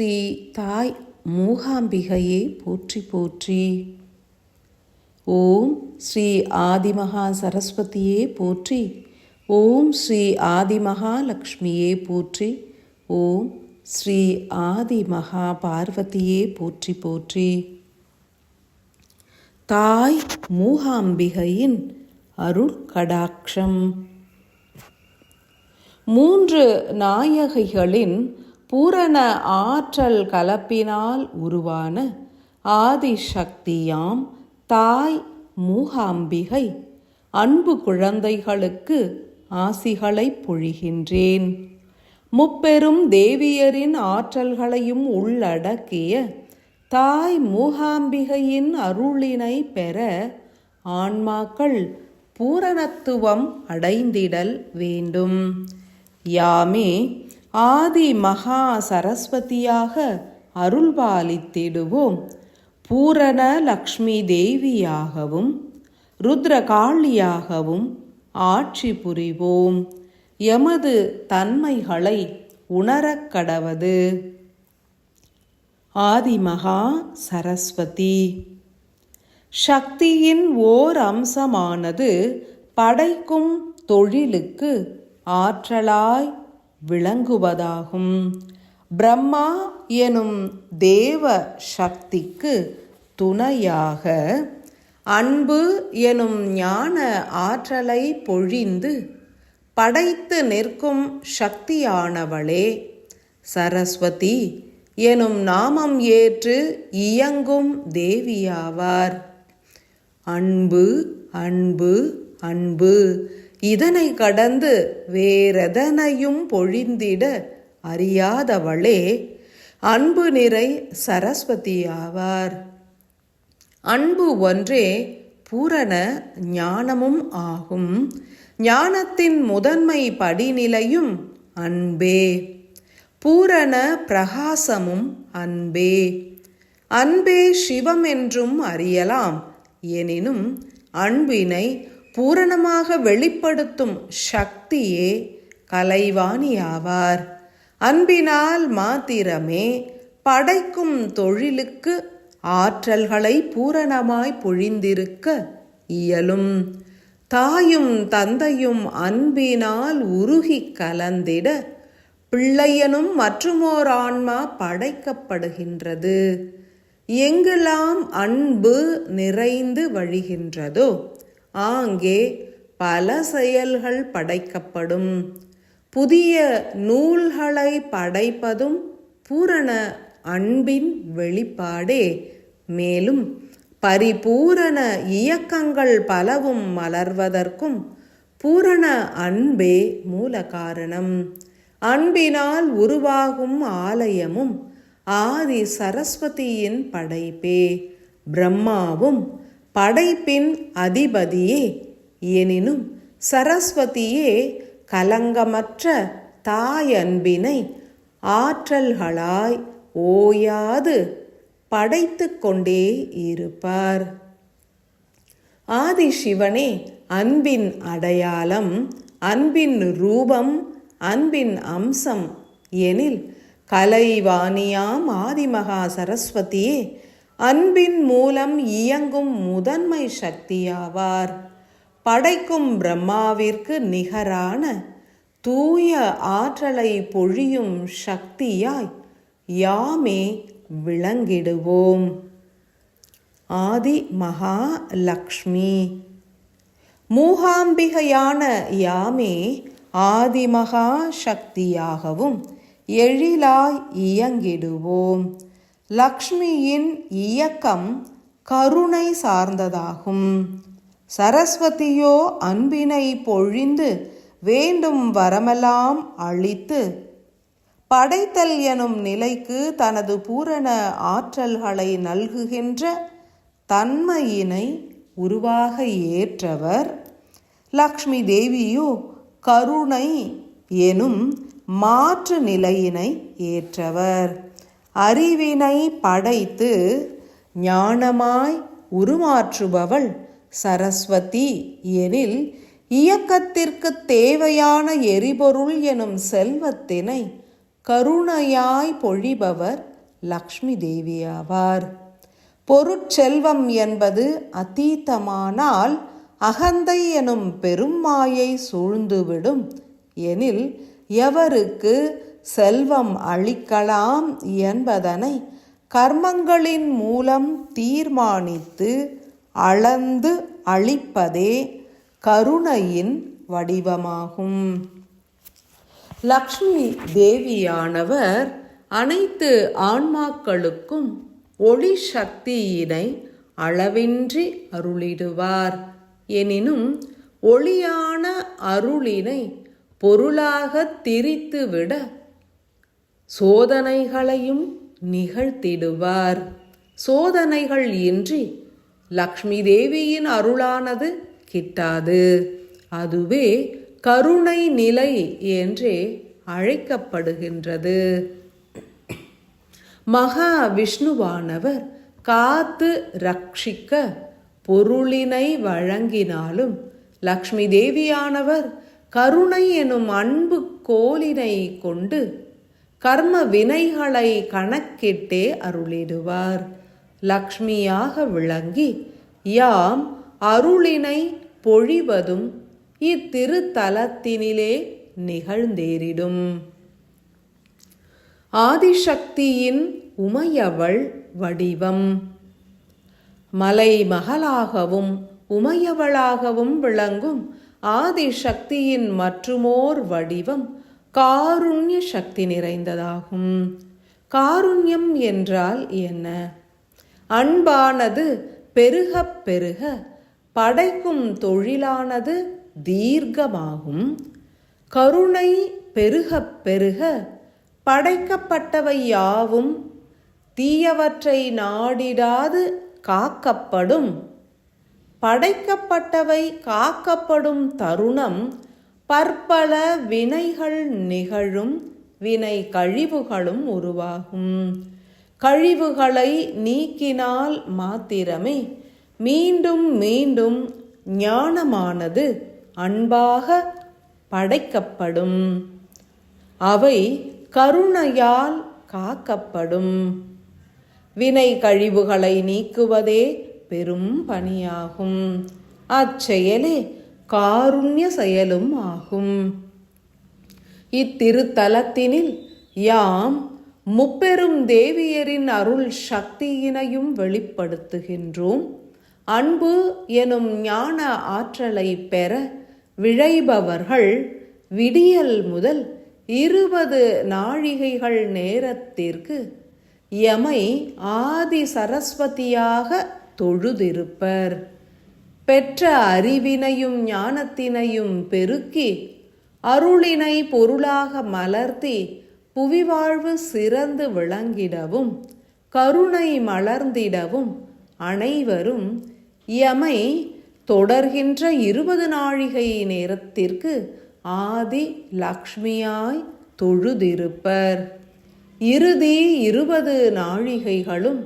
ஸ்ரீ தாய் மூகாம்பிகையே போற்றி போற்றி. ஓம் ஸ்ரீ ஆதிமகா சரஸ்வதியே போற்றி. ஓம் ஸ்ரீ ஆதிமகாலக்ஷ்மியே போற்றி. ஓம் ஸ்ரீ ஆதிமகா பார்வதியே போற்றி போற்றி. தாய் மூகாம்பிகையின் அருள் கடாட்சம். மூன்று நாயகிகளின் பூரண ஆற்றல் கலப்பினால் உருவான ஆதிசக்தியாம் தாய் மூகாம்பிகை. அன்பு குழந்தைகளுக்கு ஆசிகளை பொழிகின்றேன். முப்பெரும் தேவியரின் ஆற்றல்களையும் உள்ளடக்கிய தாய் மூகாம்பிகையின் அருளினை பெற ஆன்மாக்கள் பூரணத்துவம் அடைந்திடல் வேண்டும். யாமே ஆதி மகா சரஸ்வதியாக அருள்பாலித்திடுவோம். பூரண லக்ஷ்மி தேவியாகவும் ருத்ரகாளியாகவும் ஆட்சி புரிவோம். எமது தன்மைகளை உணரக் கடவது. ஆதிமகா சரஸ்வதி. சக்தியின் ஓர் அம்சமானது படைக்கும் தொழிலுக்கு ஆற்றலாய் விளங்குவதாகும். பிரம்மா எனும் தேவ சக்திக்கு துணையாக அன்பு எனும் ஞான ஆற்றலை பொழிந்து படைத்து நிற்கும் சக்தியானவளே சரஸ்வதி எனும் நாமம் ஏற்று இயங்கும் தேவியாவார். அன்பு அன்பு அன்பு இதனை கடந்து வேறெதனையும் பொழிந்திட அறியாதவளே அன்பு நிறை சரஸ்வதி ஆவார். அன்பு ஒன்றே பூரண ஞானமும் ஆகும். ஞானத்தின் முதன்மை படிநிலையும் அன்பே. பூரண பிரகாசமும் அன்பே. அன்பே சிவம் என்றும் அறியலாம். எனினும் அன்பினை பூரணமாக வெளிப்படுத்தும் சக்தியே கலைவாணி ஆவார் அன்பினால் மாத்திரமே படைக்கும் தொழிலுக்கு ஆற்றல்களை பூரணமாய் பொழிந்திருக்க இயலும். தாயும் தந்தையும் அன்பினால் உருகி கலந்திட பிள்ளையனும் மற்றுமோர் ஆன்மா படைக்கப்படுகின்றது. எங்கெல்லாம் அன்பு நிறைந்து வழிகின்றதோ ஆங்கே பல செயல்கள் படைக்கப்படும். புதிய நூல்களை படைப்பதும் பூரண அன்பின் வெளிப்பாடே. மேலும் பரிபூரண இயக்கங்கள் பலவும் மலர்வதற்கும் பூரண அன்பே மூல காரணம். அன்பினால் உருவாகும் ஆலயமும் ஆதி சரஸ்வதியின் படைப்பே. பிரம்மாவும் படைப்பின் அதிபதியே. எனினும் சரஸ்வதியே கலங்கமற்ற தாயன்பினை ஆற்றல்களாய் ஓயாது படைத்து கொண்டே இருப்பார். ஆதிசிவனே அன்பின் அடையாளம் அன்பின் ரூபம் அன்பின் அம்சம் எனில் கலைவாணியாம் ஆதிமகா சரஸ்வதியே அன்பின் மூலம் இயங்கும் முதன்மை சக்தியாவார். படைக்கும் பிரம்மாவிற்கு நிகரான தூய ஆற்றலை பொழியும் சக்தியாய் யாமே விளங்கிடுவோம். ஆதி மகாலக்ஷ்மி. மூகாம்பிகையான யாமே ஆதிமகா சக்தியாகவும் எழிலாய் இயங்கிடுவோம். லக்ஷ்மியின் இயக்கம் கருணை சார்ந்ததாகும். சரஸ்வதியோ அன்பினை பொழிந்து வேண்டும் வரமெல்லாம் அளித்து படைத்தல் எனும் நிலைக்கு தனது பூரண ஆற்றல்களை நல்குகின்ற தன்மையினை உருவாக ஏற்றவர். லக்ஷ்மி தேவியோ கருணை எனும் மாற்று நிலையினை ஏற்றவர். அறிவினை படைத்து ஞானமாய் உருமாற்றுபவள் சரஸ்வதி எனில் இயக்கத்திற்கு தேவையான எரிபொருள் எனும் செல்வத்தினை கருணையாய் பொழிபவர் லக்ஷ்மி தேவியாவார். ஆவார் பொருட்செல்வம் என்பது அதீதமானால் அகந்தை எனும் பெரும்மாயை சூழ்ந்துவிடும். எனில் எவருக்கு செல்வம் அளிக்கலாம் என்பதனை கர்மங்களின் மூலம் தீர்மானித்து அளந்து அளிப்பதே கருணையின் வடிவமாகும். லக்ஷ்மி தேவியானவர் அனைத்து ஆன்மாக்களுக்கும் ஒளி சக்தியினை அளவின்றி அருளிடுவார். எனினும் ஒளியான அருளினை பொருளாக திரித்துவிட சோதனைகளையும் நிகழ்த்திடுவார். சோதனைகள் இன்றி லக்ஷ்மி தேவியின் அருளானது கிட்டாது. அதுவே கருணை நிலை என்றே அழைக்கப்படுகின்றது. மகா விஷ்ணுவானவர் காத்து ரட்சிக்க பொருளினை வழங்கினாலும் லக்ஷ்மி தேவியானவர் கருணை எனும் அன்பு கோலினை கொண்டு கர்ம வினைகளை கணக்கிட்டே அருளிடுவார். லக்ஷ்மியாக விளங்கி யாம் அருளினை பொழிவதும் இத்திருத்தலத்தினிலே நிகழ்ந்தேறிடும். ஆதிசக்தியின் உமையவள் வடிவம். மலை மகளாகவும் உமையவளாகவும் விளங்கும் ஆதிசக்தியின் மற்றுமோர் வடிவம் காருண்ய சக்தி நிறைந்ததாகும். காருண்யம் என்றால் என்ன? அன்பானது பெருக பெருக படைக்கும் தொழிலானது தீர்க்கமாகும். கருணை பெருக பெருக படைக்கப்பட்டவை யாவும் தீயவற்றை நாடிடாது காக்கப்படும். படைக்கப்பட்டவை காக்கப்படும் தருணம் பற்பல வினைகள் நிகழும் வினை கழிவுகளும் உருவாகும். கழிவுகளை நீக்கினால் மாத்திரமே மீண்டும் மீண்டும் ஞானமானது அன்பாக படைக்கப்படும். அவை கருணையால் காக்கப்படும். வினை கழிவுகளை நீக்குவதே பெரும் பணியாகும். அச்செயலே காருண்ய செயலும் ஆகும். இத்திருத்தலத்தினில் யாம் முப்பெரும் தேவியரின் அருள் சக்தியினையும் வெளிப்படுத்துகின்றோம். அன்பு எனும் ஞான ஆற்றலை பெற விழைபவர்கள் விடியல் முதல் இருபது நாழிகைகள் நேரத்திற்கு யமை ஆதி சரஸ்வதியாக தொழுதிருப்பர். பெற்ற அறிவினையும் ஞானத்தினையும் பெருக்கி அருளினை பொருளாக மலர்த்தி புவிவாழ்வு சிறந்து விளங்கிடவும் கருணை மலர்ந்திடவும் அனைவரும் யமை தொடர்கின்ற இருபது நாழிகை நேரத்திற்கு ஆதி லக்ஷ்மியாய் தொழுதிருப்பர். இறுதி இருபது நாழிகைகளும்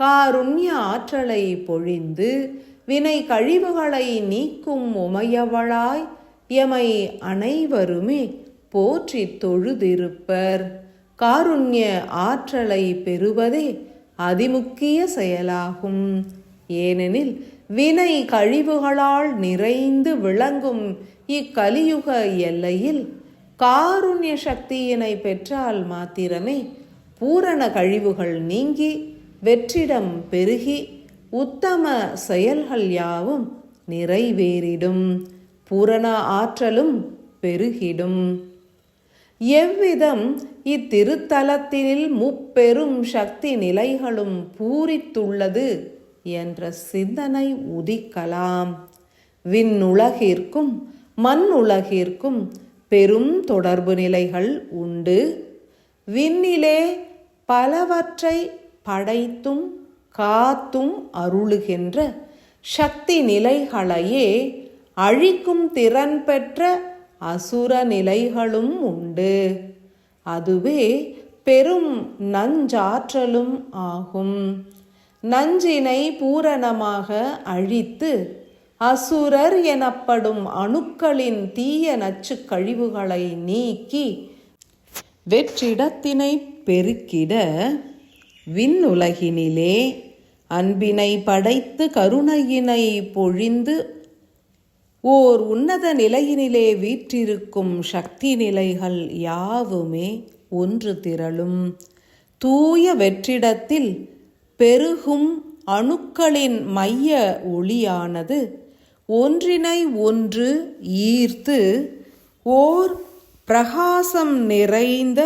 காருண்ய ஆற்றலை பொழிந்து வினை கழிவுகளை நீக்கும் உமையவளாய் எமை அனைவருமே போற்றி தொழுதிருப்பர். காருண்ய ஆற்றலை பெறுவதே அதிமுக்கிய செயலாகும். ஏனெனில் வினை கழிவுகளால் நிறைந்து விளங்கும் இக்கலியுக எல்லையில் காருண்ய சக்தியினை பெற்றால் மாத்திரமே பூரண கழிவுகள் நீங்கி வெற்றிடம் பெருகி உத்தம செயல்கள் யாவும் நிறைவேறிடும். பூரண ஆற்றலும் பெருகிடும். எவ்விதம் இத்திருத்தலத்தினில் முப்பெரும் சக்தி நிலைகளும் பூரித்துள்ளது என்ற சிந்தனை உதிக்கலாம். விண்ணுலகிற்கும் மண்ணுலகிற்கும் பெரும் தொடர்பு நிலைகள் உண்டு. விண்ணிலே பலவற்றை படைத்தும் காத்தும் அருளுகின்ற சக்தி நிலைகளையே அழிக்கும் திறன் பெற்ற அசுர நிலைகளும் உண்டு. அதுவே பெரும் நஞ்சாற்றலும் ஆகும். நஞ்சினை பூரணமாக அழித்து அசுரர் எனப்படும் அணுக்களின் தீய நச்சு கழிவுகளை நீக்கி வெற்றிடத்தினை பெருக்கிட விண்ணுலகினிலே அன்பினை படைத்து கருணையினை பொழிந்து ஓர் உன்னத நிலையினிலே வீற்றிருக்கும் சக்தி நிலைகள் யாவுமே ஒன்று திரளும். தூய வெற்றிடத்தில் பெருகும் அணுக்களின் மைய ஒளியானது ஒன்றினை ஒன்று ஈர்த்து ஓர் பிரகாசம் நிறைந்த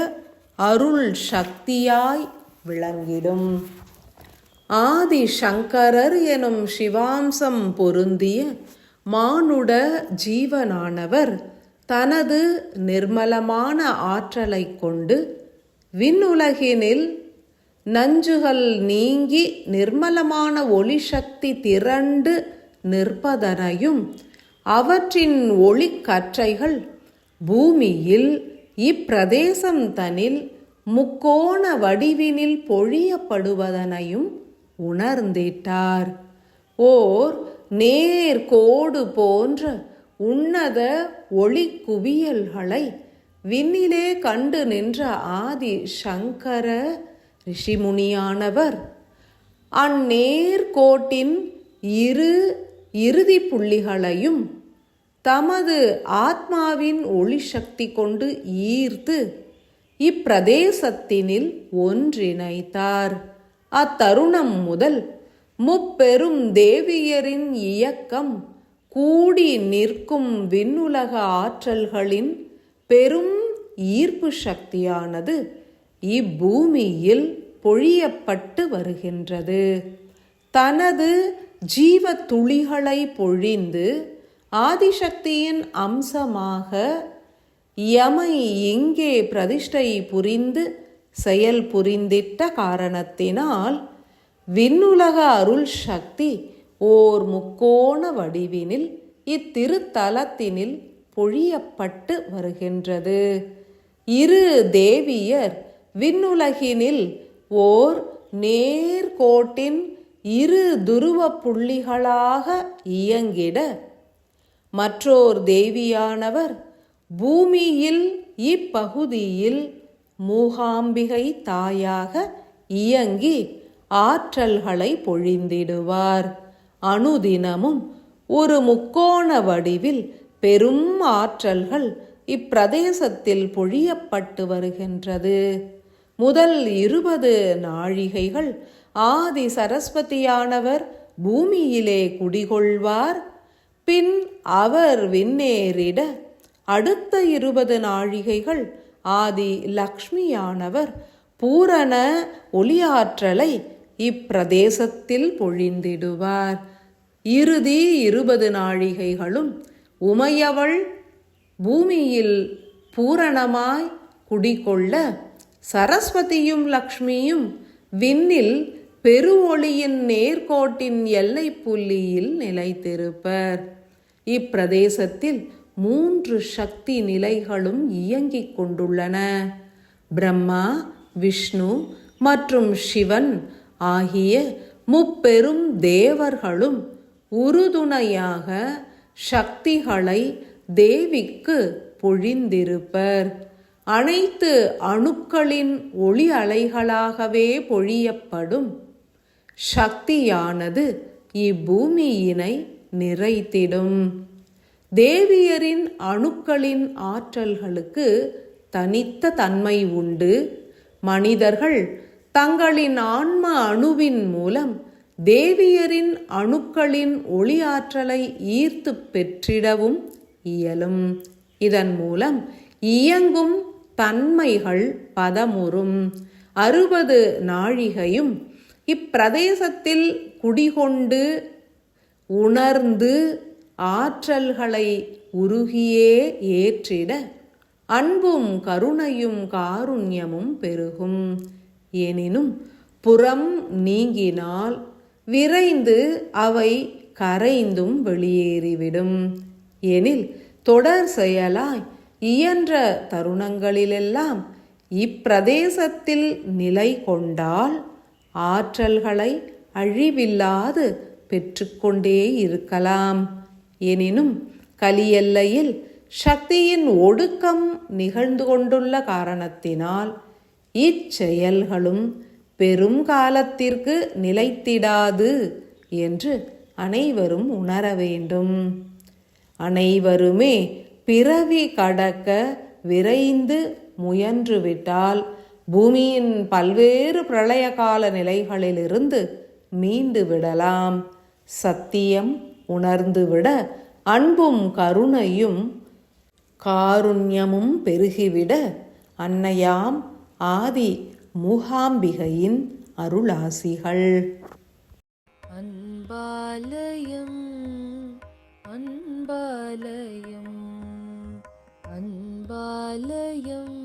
அருள் சக்தியாய் விளங்கிடும். ஆதி சங்கரர் எனும் சிவாம்சம் பொருந்திய மானுட ஜீவனானவர் தனது நிர்மலமான ஆற்றலை கொண்டு விண்ணுலகினில் நஞ்சுகள் நீங்கி நிர்மலமான ஒளி சக்தி திரண்டு நிற்பதனையும் அவற்றின் ஒளிக்கற்றைகள் பூமியில் இப்பிரதேசம் தனில் முக்கோண வடிவினில் பொழியப்படுவதனையும் உணர்ந்திட்டார். ஓர் நேர்கோடு போன்ற உன்னத ஒளி குவியல்களை விண்ணிலே கண்டு நின்ற ஆதி சங்கர ரிஷிமுனியானவர் அந்நேர்கோட்டின் இரு இறுதி புள்ளிகளையும் தமது ஆத்மாவின் ஒளி சக்தி கொண்டு ஈர்த்து இப்பிரதேசத்தினில் ஒன்றிணைத்தார். அத்தருணம் முதல் முப்பெரும் தேவியரின் இயக்கம் கூடி நிற்கும் விண்ணுலக ஆற்றல்களின் பெரும் ஈர்ப்பு சக்தியானது இப்பூமியில் பொழியப்பட்டு வருகின்றது. தனது ஜீவ துளிகளை பொழிந்து ஆதிசக்தியின் அம்சமாக யமை இங்கே பிரதிஷ்டை புரிந்து செயல் புரிந்திட்ட காரணத்தினால் விண்ணுலக அருள் சக்தி ஓர் முக்கோண வடிவினில் இத்திருத்தலத்தினில் பொழியப்பட்டு வருகின்றது. இரு தேவியர் விண்ணுலகினில் ஓர் நேர்கோட்டின் இரு துருவ புள்ளிகளாக இயங்கிட மற்றோர் தேவியானவர் பூமியில் இப்பகுதியில் மூகாம்பிகை தாயாக இயங்கி ஆற்றல்களை பொழிந்திடுவார். அணுதினமும் ஒரு முக்கோண வடிவில் பெரும் ஆற்றல்கள் இப்பிரதேசத்தில் பொழியப்பட்டு வருகின்றது. முதல் இருபது நாழிகைகள் ஆதி சரஸ்வதியானவர் பூமியிலே குடிகொள்வார். பின் அவர் விண்ணேறிட அடுத்த இருபது நாழிகைகள் ஆதி லக்ஷ்மியானவர் பூரண ஒளியாற்றலை இப்பிரதேசத்தில் பொழிந்திடுவார். இறுதி இருபது நாழிகைகளும் உமையவள் பூமியில் பூரணமாய் குடிகொள்ள சரஸ்வதியும் லக்ஷ்மியும் விண்ணில் பெருவொளியின் நேர்கோட்டின் எல்லை புள்ளியில் நிலைத்திருப்பர். இப்பிரதேசத்தில் மூன்று சக்தி நிலைகளும் இயங்கிக் கொண்டுள்ளன. பிரம்மா விஷ்ணு மற்றும் சிவன் ஆகிய முப்பெரும் தேவர்களும் உறுதுணையாக சக்திகளை தேவிக்கு பொழிந்திருப்பர். அனைத்து அணுக்களின் ஒளி அலைகளாகவே பொழியப்படும். சக்தியானது இப்பூமியினை நிறைத்திடும். தேவியரின் அணுக்களின் ஆற்றல்களுக்கு தனித்த தன்மை உண்டு. மனிதர்கள் தங்களின் ஆன்ம அணுவின் மூலம் தேவியரின் அணுக்களின் ஒளி ஆற்றலை ஈர்த்து பெற்றிடவும் இயலும். இதன் மூலம் இயங்கும் தன்மைகள் பதமுறும். அறுபது நாழிகையும் இப்பிரதேசத்தில் குடிகொண்டு உணர்ந்து ஆற்றல்களை உருகியே ஏற்றிட அன்பும் கருணையும் காருண்யமும் பெருகும். எனினும் புறம் நீங்கினால் விரைந்து அவை கரைந்தும் வெளியேறிவிடும். எனில் தொடர் செயலாய் இயன்ற தருணங்களிலெல்லாம் இப்பிரதேசத்தில் நிலை கொண்டால் ஆற்றல்களை அழிவில்லாது பெற்றுக்கொண்டே இருக்கலாம். எனினும் கலியெல்லையில் சக்தியின் ஒடுக்கம் நிகழ்ந்து கொண்டுள்ள காரணத்தினால் இச்செயல்களும் பெரும் காலத்திற்கு நிலைத்திடாது என்று அனைவரும் உணர வேண்டும். அனைவருமே பிறவி கடக்க விரைந்து முயன்றுவிட்டால் பூமியின் பல்வேறு பிரளய கால நிலைகளிலிருந்து மீண்டு விடலாம். சத்தியம் உணர்ந்துவிட அன்பும் கருணையும் காருண்யமும் பெருகிவிட அன்னையாம் ஆதி மூகாம்பிகையின் அருளாசிகள். அன்பாலயம் அன்பாலயம் அன்பாலயம்.